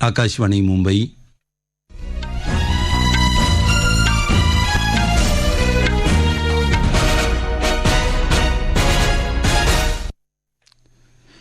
आकाशवाणी मुंबई.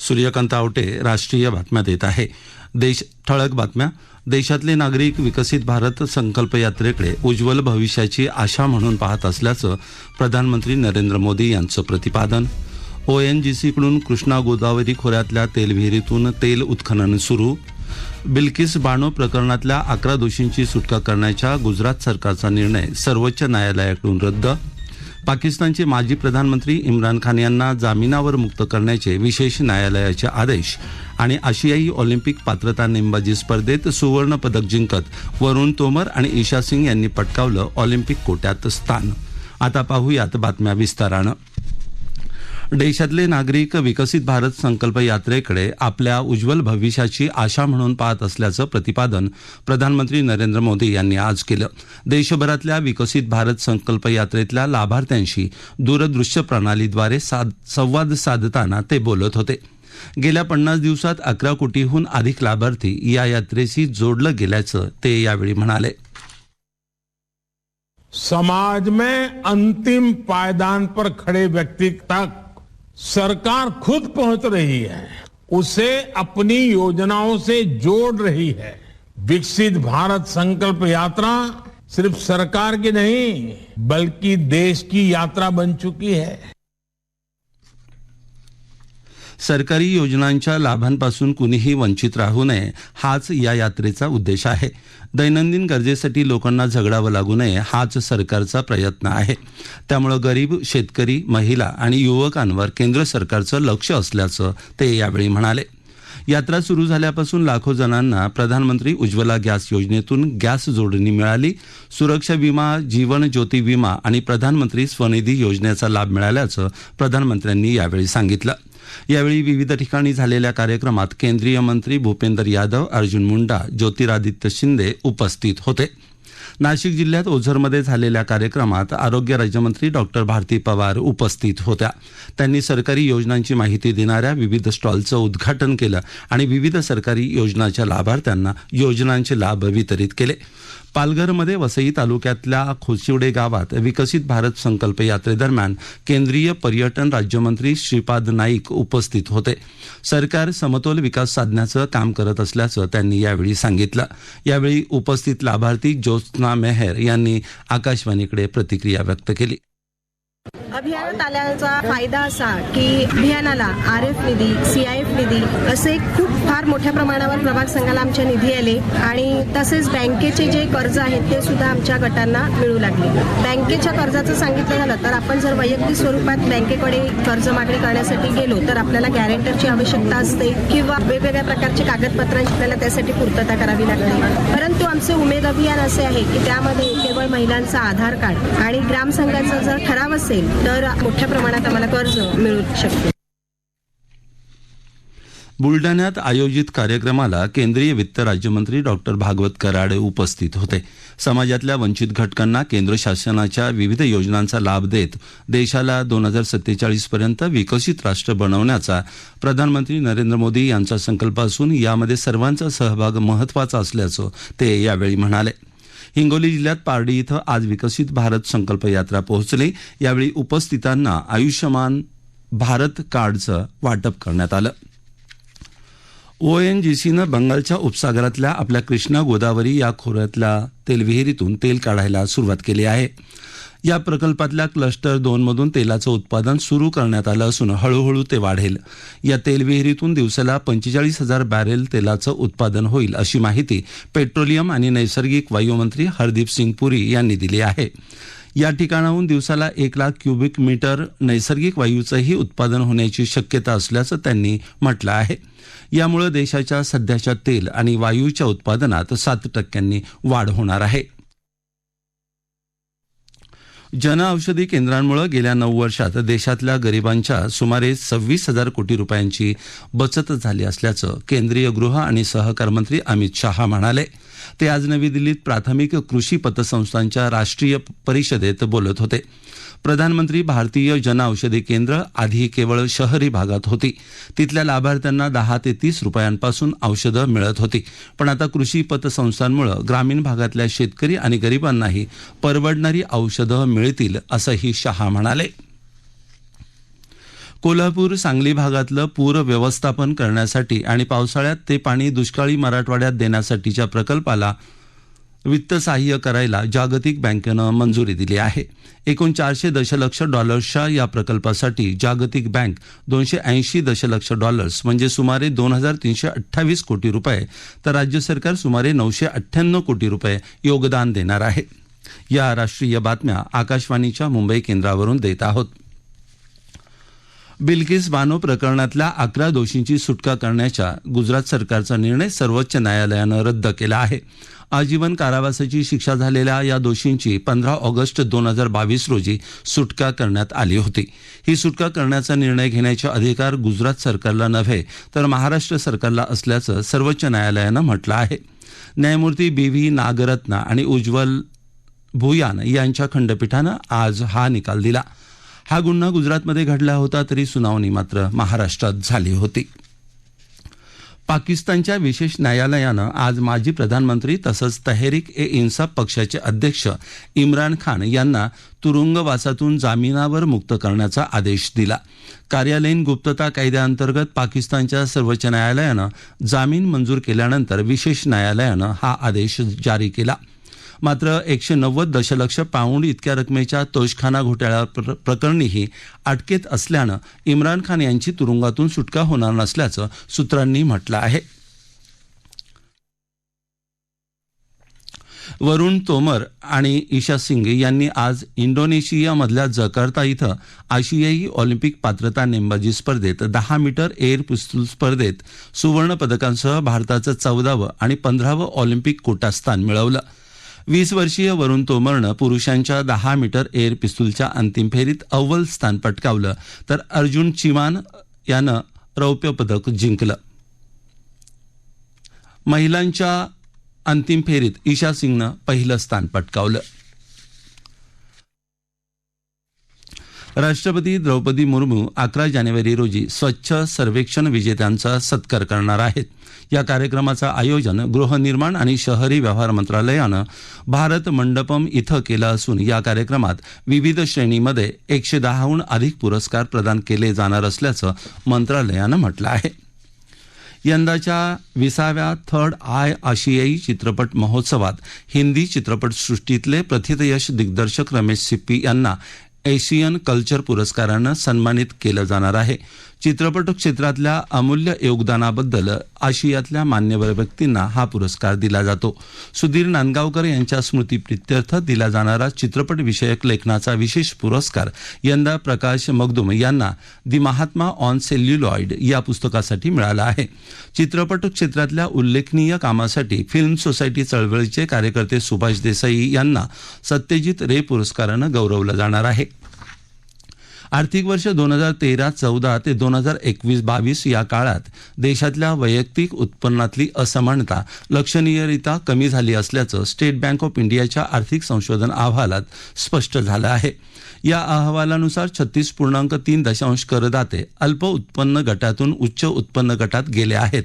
सूर्यकांत आवटे राष्ट्रीय बातम्या देत आहे. देश ठळक बातम्या. देशातले नागरिक विकसित भारत संकल्प यात्रेकडे उज्ज्वल भविष्याची आशा म्हणून पाहत असल्याचं प्रधानमंत्री नरेंद्र मोदी यांचं प्रतिपादन. ओ एन जी सीकडून कृष्णा गोदावरी खोऱ्यातल्या तेलविहिरीतून तेल उत्खनन सुरू. बिल्किस बाणो प्रकरणातल्या अकरा दोषींची सुटका करण्याच्या गुजरात सरकारचा निर्णय सर्वोच्च न्यायालयाकडून रद्द. पाकिस्तानचे माजी प्रधानमंत्री इम्रान खान यांना जामिनावर मुक्त करण्याचे विशेष न्यायालयाचे आदेश आणि आशियाई ऑलिम्पिक पात्रता नेमबाजी स्पर्धेत सुवर्ण पदक जिंकत वरुण तोमर आणि ईशा सिंग यांनी पटकावलं ऑलिम्पिक कोट्यात स्थान. आता पाहूयात बातम्या विस्तारानं. देशातले नागरिक विकसित भारत संकल्प यात्रेकडे आपल्या उज्ज्वल भविष्याची आशा म्हणून पाहत असल्याचं प्रतिपादन प्रधानमंत्री नरेंद्र मोदी यांनी आज केलं. देशभरातल्या विकसित भारत संकल्प यात्रेतल्या लाभार्थ्यांशी दूरदृश्य प्रणालीद्वारे साध संवाद साधताना ते बोलत होते. गेल्या पन्नास दिवसात अकरा कोटीहून अधिक लाभार्थी या यात्रेशी जोडलं गेल्याचं ते यावेळी म्हणाले. समाज में अंतिम पायदान पर खड़े व्यक्ति तक सरकार खुद पहुँच रही है, उसे अपनी योजनाओं से जोड़ रही है। विकसित भारत संकल्प यात्रा सिर्फ़ सरकार की नहीं, बल्कि देश की यात्रा बन चुकी है। सरकारी योजनांच्या लाभांपासून कुणीही वंचित राहू नये हाच या यात्रेचा उद्देश आहे. दैनंदिन गरजेसाठी लोकांना झगडावं लागू नये हाच सरकारचा प्रयत्न आहे. त्यामुळं गरीब शेतकरी महिला आणि युवकांवर केंद्र सरकारचं लक्ष असल्याचं ते यावेळी म्हणाले. यात्रा सुरू झाल्यापासून लाखो जणांना प्रधानमंत्री उज्ज्वला गॅस योजनेतून गॅस जोडणी मिळाली. सुरक्षा विमा जीवन ज्योती विमा आणि प्रधानमंत्री स्वनिधी योजनेचा लाभ मिळाल्याचं प्रधानमंत्र्यांनी यावेळी सांगितलं. यावेळी विविध ठिकाणी झालेल्या कार्यक्रमात केंद्रीय मंत्री भूपेंदर यादव अर्जुन मुंडा ज्योतिरादित्य शिंदे उपस्थित होते. नाशिक जिल्ह्यात ओझरमध्ये झालेल्या कार्यक्रमात आरोग्य राज्यमंत्री डॉक्टर भारती पवार उपस्थित होत्या. त्यांनी सरकारी योजनांची माहिती देणाऱ्या विविध स्टॉलचं उद्घाटन केलं आणि विविध सरकारी योजनाच्या लाभार्थ्यांना योजनांचे लाभ वितरित केले. पालघरमध्ये वसई तालुक्यातल्या खोचिवडे गावात विकसित भारत संकल्प यात्रेदरम्यान केंद्रीय पर्यटन राज्यमंत्री श्रीपाद नाईक उपस्थित होते. सरकार समतोल विकास साधण्याचं काम करत असल्याचं त्यांनी यावेळी सांगितलं. यावेळी उपस्थित लाभार्थी ज्योत्स्ना मेहर यांनी आकाशवाणीकडे प्रतिक्रिया व्यक्त केली. अभियानात आल्याचा फायदा असा की अभियानाला आर एफ निधी सी आय एफ निधी असे खूप फार मोठ्या प्रमाणावर प्रभाग संघाला आमच्या निधी आले आणि तसेच बँकेचे जे कर्ज आहेत ते सुद्धा आमच्या गटांना मिळू लागले. बँकेच्या कर्जाचं सांगितलं झालं तर आपण जर वैयक्तिक स्वरूपात बँकेकडे कर्ज मागणी करण्यासाठी गेलो तर आपल्याला गॅरेंटरची आवश्यकता असते किंवा वेगवेगळ्या प्रकारचे कागदपत्रांची आपल्याला त्यासाठी पूर्तता करावी लागते. परंतु आमचे उमेद अभियान असे आहे की त्यामध्ये केवळ महिलांचा आधार कार्ड आणि ग्रामसंघाचा जर ठराव असेल तर मोठ्या प्रमाणात आम्हाला कर्ज मिळू शकते बुलढाण्यात आयोजित कार्यक्रमाला केंद्रीय वित्त राज्यमंत्री डॉक्टर भागवत कराडे उपस्थित होते. समाजातल्या वंचित घटकांना केंद्र शासनाच्या विविध योजनांचा लाभ देत देशाला दोन हजार सत्तेचाळीसपर्यंत विकसित राष्ट्र बनवण्याचा प्रधानमंत्री नरेंद्र मोदी यांचा संकल्प असून यामध्ये सर्वांचा सहभाग महत्त्वाचा असल्याचं ते यावेळी म्हणाले. हिंगोली जिल्ह्यात पारडी इथं आज विकसित भारत संकल्प यात्रा पोहोचली. यावेळी उपस्थितांना आयुष्यमान भारत कार्डचं वाटप करण्यात आलं. ओएनजीसीनं बंगालच्या उपसागरातल्या आपल्या कृष्णा गोदावरी या खोऱ्यातल्या तेलविहिरीतून तेल काढायला सुरुवात केली आहे. या प्रकल्पातल्या क्लस्टर दोनमधून तेलाचं उत्पादन सुरू करण्यात आलं असून हळूहळू ते वाढेल. या तेलविहिरीतून दिवसाला पंचेचाळीस हजार बॅरेल तेलाचं उत्पादन होईल अशी माहिती पेट्रोलियम आणि नैसर्गिक वायूमंत्री हरदीप सिंग पुरी यांनी दिली आहे. या ठिकाणाहून दिवसाला एक लाख क्युबिक मीटर नैसर्गिक वायूचंही उत्पादन होण्याची शक्यता असल्याचं त्यांनी म्हटलं आहे. यामुळे देशाच्या सध्याच्या तेल आणि वायूच्या उत्पादनात सात टक्क्यांनी वाढ होणार आहे. जनऔषधी केंद्रांमुळे गेल्या नऊ वर्षात देशातल्या गरिबांच्या सुमारे सव्वीस हजार कोटी रुपयांची बचत झाली असल्याचं केंद्रीय गृह आणि सहकार मंत्री अमित शहा म्हणाले. ते आज नवी दिल्लीत प्राथमिक कृषी पतसंस्थांच्या राष्ट्रीय परिषदेत बोलत होते. प्रधानमंत्री भारतीय जनऔषधी केंद्र आधी केवळ शहरी भागात होती. तिथल्या लाभार्थ्यांना दहा ते तीस रुपयांपासून औषधं मिळत होती. पण आता कृषी पतसंस्थांमुळे ग्रामीण भागातल्या शेतकरी आणि गरिबांनाही परवडणारी औषधं मिळतील असंही शहा म्हणाले. कोल्हापूर सांगली भागातलं पूर व्यवस्थापन करण्यासाठी आणि पावसाळ्यात ते पाणी दुष्काळी मराठवाड्यात देण्यासाठीच्या प्रकल्पाला वित्त सहाय्य करायला जागतिक बँकेनं मंजुरी दिली आहे. एकूण चारशे दशलक्ष डॉलर्सच्या या प्रकल्पासाठी जागतिक बँक दोनशे ऐंशी दशलक्ष डॉलर्स म्हणजे सुमारे दोन हजार तीनशे अठ्ठावीस कोटी रुपये तर राज्य सरकार सुमारे नऊशे अठ्ठ्याण्णव कोटी रुपये योगदान देणार आहे. या राष्ट्रीय बातम्या आकाशवाणीच्या मुंबई केंद्रावरून देत आहोत. बिल्किस बानो प्रकरणातल्या अकरा दोषींची सुटका करण्याच्या गुजरात सरकारचा निर्णय सर्वोच्च न्यायालयानं रद्द केला आहे. आजीवन कारावासाची शिक्षा झालेल्या या दोषींची पंधरा ऑगस्ट दोन हजार बावीस रोजी सुटका करण्यात आली होती. ही सुटका करण्याचा निर्णय घेण्याचे अधिकार गुजरात सरकारला नव्हे तर महाराष्ट्र सरकारला असल्याचं सर्वोच्च न्यायालयानं म्हटलं आहे. न्यायमूर्ती बी व्ही नागरत्ना आणि उज्ज्वल भुयान यांच्या खंडपीठानं आज हा निकाल दिला. हा गुन्हा गुजरातमध्ये घडला होता तरी सुनावणी मात्र महाराष्ट्रात झाली होती. पाकिस्तानच्या विशेष न्यायालयानं आज माजी प्रधानमंत्री तसंच तहेरीक ए इन्साफ पक्षाचे अध्यक्ष इम्रान खान यांना तुरुंगवासातून जामिनावर मुक्त करण्याचा आदेश दिला. कार्यालयीन गुप्तता कायद्याअंतर्गत पाकिस्तानच्या सर्वोच्च न्यायालयानं जामीन मंजूर केल्यानंतर विशेष न्यायालयानं हा आदेश जारी केला. मात्र एकशे नव्वद दशलक्ष पाऊंड इतक्या रकमेच्या तोषखाना घोटाळ्या प्र- प्रकरणीही अटकेत असल्यानं इम्रान खान यांची तुरुंगातून सुटका होणार नसल्याचं सूत्रांनी म्हटलं आहे. वरुण तोमर आणि ईशा सिंग यांनी आज इंडोनेशियामधल्या जकार्ता इथं आशियाई ऑलिम्पिक पात्रता नेमबाजी स्पर्धेत दहा मीटर एअर पिस्तूल स्पर्धेत सुवर्ण पदकांसह भारताचं चौदावं आणि पंधरावं ऑलिम्पिक कोटा स्थान मिळवलं. वीस वर्षीय वरुण तोमरनं पुरुषांच्या दहा मीटर एअर पिस्तूलच्या अंतिम फेरीत अव्वल स्थान पटकावलं तर अर्जुन चिमान यानं रौप्य पदक जिंकलं. महिलांच्या अंतिम फेरीत ईशा सिंगनं पहिलं स्थान पटकावलं. राष्ट्रपती द्रौपदी मुर्मू अकरा जानेवारी रोजी स्वच्छ सर्वेक्षण विजेत्यांचा सत्कार करणार आहेत. या कार्यक्रमाचं आयोजन गृहनिर्माण आणि शहरी व्यवहार मंत्रालयानं भारत मंडपम इथं केलं असून या कार्यक्रमात विविध श्रेणीमध्ये एकशे दहाहून अधिक पुरस्कार प्रदान केले जाणार असल्याचं मंत्रालयानं म्हटलं आहे. यंदाच्या विसाव्या थर्ड आय आशियाई चित्रपट महोत्सवात हिंदी चित्रपटसृष्टीतले प्रथितयश दिग्दर्शक रमेश सिप्पी यांना एशियन कल्चर पुरस्कारानं सन्मानित केलं जाणार आहे. चित्रपट क्षेत्रातल्या अमूल्य योगदानाबद्दल आशियातल्या मान्यवर व्यक्तींना हा पुरस्कार दिला जातो. सुधीर नांदगावकर यांच्या स्मृतीप्रित्यर्थ दिला जाणारा चित्रपट विषयक लेखनाचा विशेष पुरस्कार यंदा प्रकाश मगदुम यांना दि महात्मा ऑन सेल्युलॉइड या पुस्तकासाठी मिळाला आहे. चित्रपट क्षेत्रातल्या उल्लेखनीय कामासाठी फिल्म सोसायटी चळवळीचे कार्यकर्ते सुभाष देसाई यांना सत्यजित रे पुरस्कारानं गौरवलं जाणार आहे. आर्थिक वर्ष दोन हजार तेरा चौदा ते दोन हजार एकवीस बावीस या काळात देशातल्या वैयक्तिक उत्पन्नातली असमानता लक्षणीयरित्या कमी झाली असल्याचं स्टेट बँक ऑफ इंडियाच्या आर्थिक संशोधन अहवालात स्पष्ट झालं आहे. या अहवालानुसार छत्तीस पूर्णांक तीन दशांश करदाते अल्प उत्पन्न गटातून उच्च उत्पन्न गटात गेले आहेत.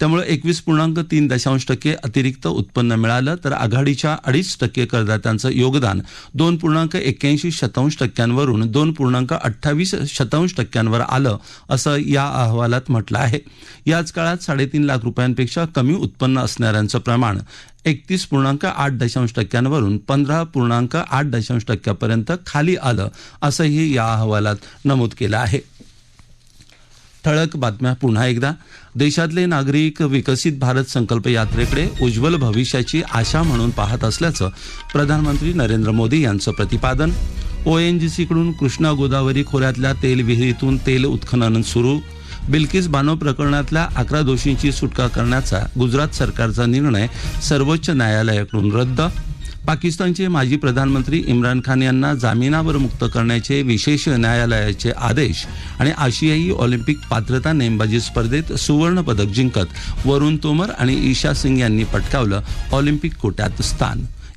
त्यामुळे एकवीस पूर्णांक तीन दशांश टक्के अतिरिक्त उत्पन्न मिळालं तर आघाडीच्या अडीच टक्के करदात्यांचं योगदान दोन पूर्णांक एक्क्याऐंशी शतांश टक्क्यांवरून दोन पूर्णांक अठ्ठावीस शतांश टक्क्यांवर आलं असं या अहवालात म्हटलं आहे. याच काळात साडेतीन लाख रुपयांपेक्षा कमी उत्पन्न असणाऱ्यांचं प्रमाण एकतीस पूर्णांक आठ दशांश टक्क्यांवरून पंधरा पूर्णांक आठ दशांश टक्क्यापर्यंत खाली आलं असंही या अहवालात नमूद केलं आहे. ठळक बातम्या पुन्हा एकदा. देशातले नागरिक विकसित भारत संकल्प यात्रेकडे उज्ज्वल भविष्याची आशा म्हणून पाहत असल्याचं प्रधानमंत्री नरेंद्र मोदी यांचं प्रतिपादन. ओएनजीसीकडून कृष्णा गोदावरी खोऱ्यातल्या तेल विहिरीतून तेल उत्खनन सुरू. बिल्किस बानो प्रकरणातल्या अकरा दोषींची सुटका करण्याचा गुजरात सरकारचा निर्णय सर्वोच्च न्यायालयाकडून रद्द. पाकिस्तानचे माजी प्रधानमंत्री इम्रान खान यांना जामिनावर मुक्त करण्याचे विशेष न्यायालयाचे आदेश आणि आशियाई ऑलिम्पिक पात्रता नेमबाजी स्पर्धेत सुवर्णपदक जिंकत वरुण तोमर आणि ईशा सिंग यांनी पटकावलं ऑलिम्पिक कोट्यात स्थान.